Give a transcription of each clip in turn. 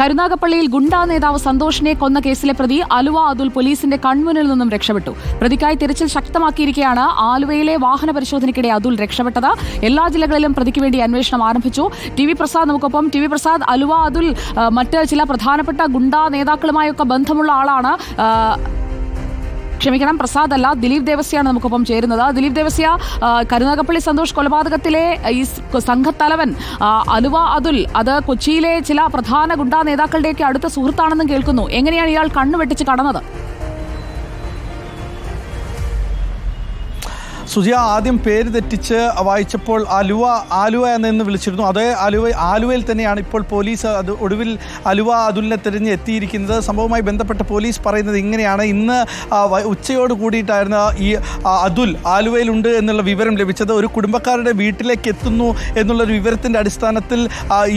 കരുനാഗപ്പള്ളിയിൽ ഗുണ്ടാ നേതാവ് സന്തോഷിനെ കൊന്ന കേസിലെ പ്രതി അലുവ അതുൽ പോലീസിന്റെ കൺമുന്നിൽ നിന്നും രക്ഷപ്പെട്ടു. പ്രതിക്കായി തിരച്ചിൽ ശക്തമാക്കിയിരിക്കെയാണ് ആലുവയിലെ വാഹന പരിശോധനയ്ക്കിടെ അതുൽ രക്ഷപ്പെട്ടത്. എല്ലാ ജില്ലകളിലും പ്രതിക്ക് വേണ്ടി അന്വേഷണം ആരംഭിച്ചു. ടി വി പ്രസാദ് നമുക്കൊപ്പം. ടി വി പ്രസാദ് അലുവ അതുൽ മറ്റ് ചില പ്രധാനപ്പെട്ട ഗുണ്ടാ നേതാക്കളുമായൊക്കെ ബന്ധമുള്ള ആളാണ്. ക്ഷമിക്കണം പ്രസാദ് അല്ല ദിലീപ് ദേവസ്യാണ് നമുക്കൊപ്പം ചേരുന്നത്. ദിലീപ് ദേവസ്യ കരുനാഗപ്പള്ളി സന്തോഷ് കൊലപാതകത്തിലെ ഈ സംഘത്തലവൻ അലുവ അതുൽ. അത് കൊച്ചിയിലെ ചില പ്രധാന ഗുണ്ടാ നേതാക്കളുടെയൊക്കെ അടുത്ത സുഹൃത്താണെന്നും കേൾക്കുന്നു. എങ്ങനെയാണ് ഇയാൾ കണ്ണുവെട്ടിച്ച് കടന്നത്? സുജിയ ആദ്യം പേര് തെറ്റിച്ച് വായിച്ചപ്പോൾ അലുവ ആലുവ എന്നു വിളിച്ചിരുന്നു. അതേ അലുവ ആലുവയിൽ തന്നെയാണ് ഇപ്പോൾ പോലീസ് അത് ഒടുവിൽ അലുവ അതുലിനെ തിരഞ്ഞ് എത്തിയിരിക്കുന്നത്. സംഭവവുമായി ബന്ധപ്പെട്ട് പോലീസ് പറയുന്നത് ഇങ്ങനെയാണ്. ഇന്ന് ഉച്ചയോട് കൂടിയിട്ടായിരുന്നു ഈ അതുൽ ആലുവയിലുണ്ട് എന്നുള്ള വിവരം ലഭിച്ചത്. ഒരു കുടുംബക്കാരുടെ വീട്ടിലേക്ക് എത്തുന്നു എന്നുള്ളൊരു വിവരത്തിന്റെ അടിസ്ഥാനത്തിൽ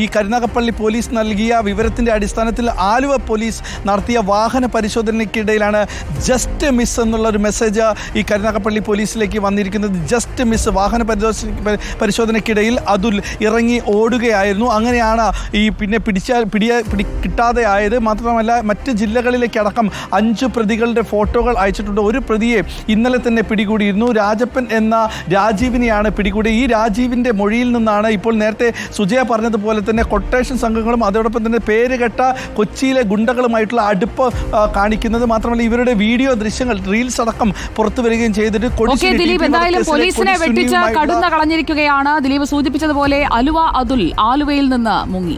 ഈ കരുനാഗപ്പള്ളി പോലീസ് നൽകിയ വിവരത്തിന്റെ അടിസ്ഥാനത്തിൽ ആലുവ പോലീസ് നടത്തിയ വാഹന പരിശോധനയ്ക്കിടയിലാണ് ജസ്റ്റ് മിസ് എന്നുള്ളൊരു മെസ്സേജ് ഈ കരുനാഗപ്പള്ളി പോലീസിലേക്ക് വന്നിരിക്കുന്നത് ജസ്റ്റ് മിസ് വാഹന പരിശോധന പരിശോധനയ്ക്കിടയിൽ അതുൽ ഇറങ്ങി ഓടുകയായിരുന്നു. അങ്ങനെയാണ് ഈ പിന്നെ പിടിച്ചാൽ പിടിയ പിടി കിട്ടാതെ ആയത് മാത്രമല്ല മറ്റ് ജില്ലകളിലേക്കടക്കം അഞ്ച് പ്രതികളുടെ ഫോട്ടോകൾ അയച്ചിട്ടുണ്ട്. ഒരു പ്രതിയെ ഇന്നലെ തന്നെ പിടികൂടിയിരുന്നു. രാജപ്പൻ എന്ന രാജീവിനെയാണ് പിടികൂടി ഈ രാജീവിന്റെ മൊഴിയിൽ നിന്നാണ് ഇപ്പോൾ നേരത്തെ സുജയ പറഞ്ഞതുപോലെ തന്നെ കൊട്ടേഷൻ സംഘങ്ങളും അതോടൊപ്പം തന്നെ പേരുകെട്ട കൊച്ചിയിലെ ഗുണ്ടകളുമായിട്ടുള്ള അടുപ്പ് കാണിക്കുന്നത്. മാത്രമല്ല ഇവരുടെ വീഡിയോ ദൃശ്യങ്ങൾ റീൽസ് അടക്കം പുറത്തു വരികയും ചെയ്തിട്ട് കൊടുശ്ശേരി എന്തായാലും പോലീസിനെ വെട്ടിച്ച് കടുന്ന കളഞ്ഞിരിക്കുകയാണ് ദിലീപ് സൂചിപ്പിച്ചതുപോലെ അലുവ അതുൽ ആലുവയിൽ നിന്ന് മുങ്ങി.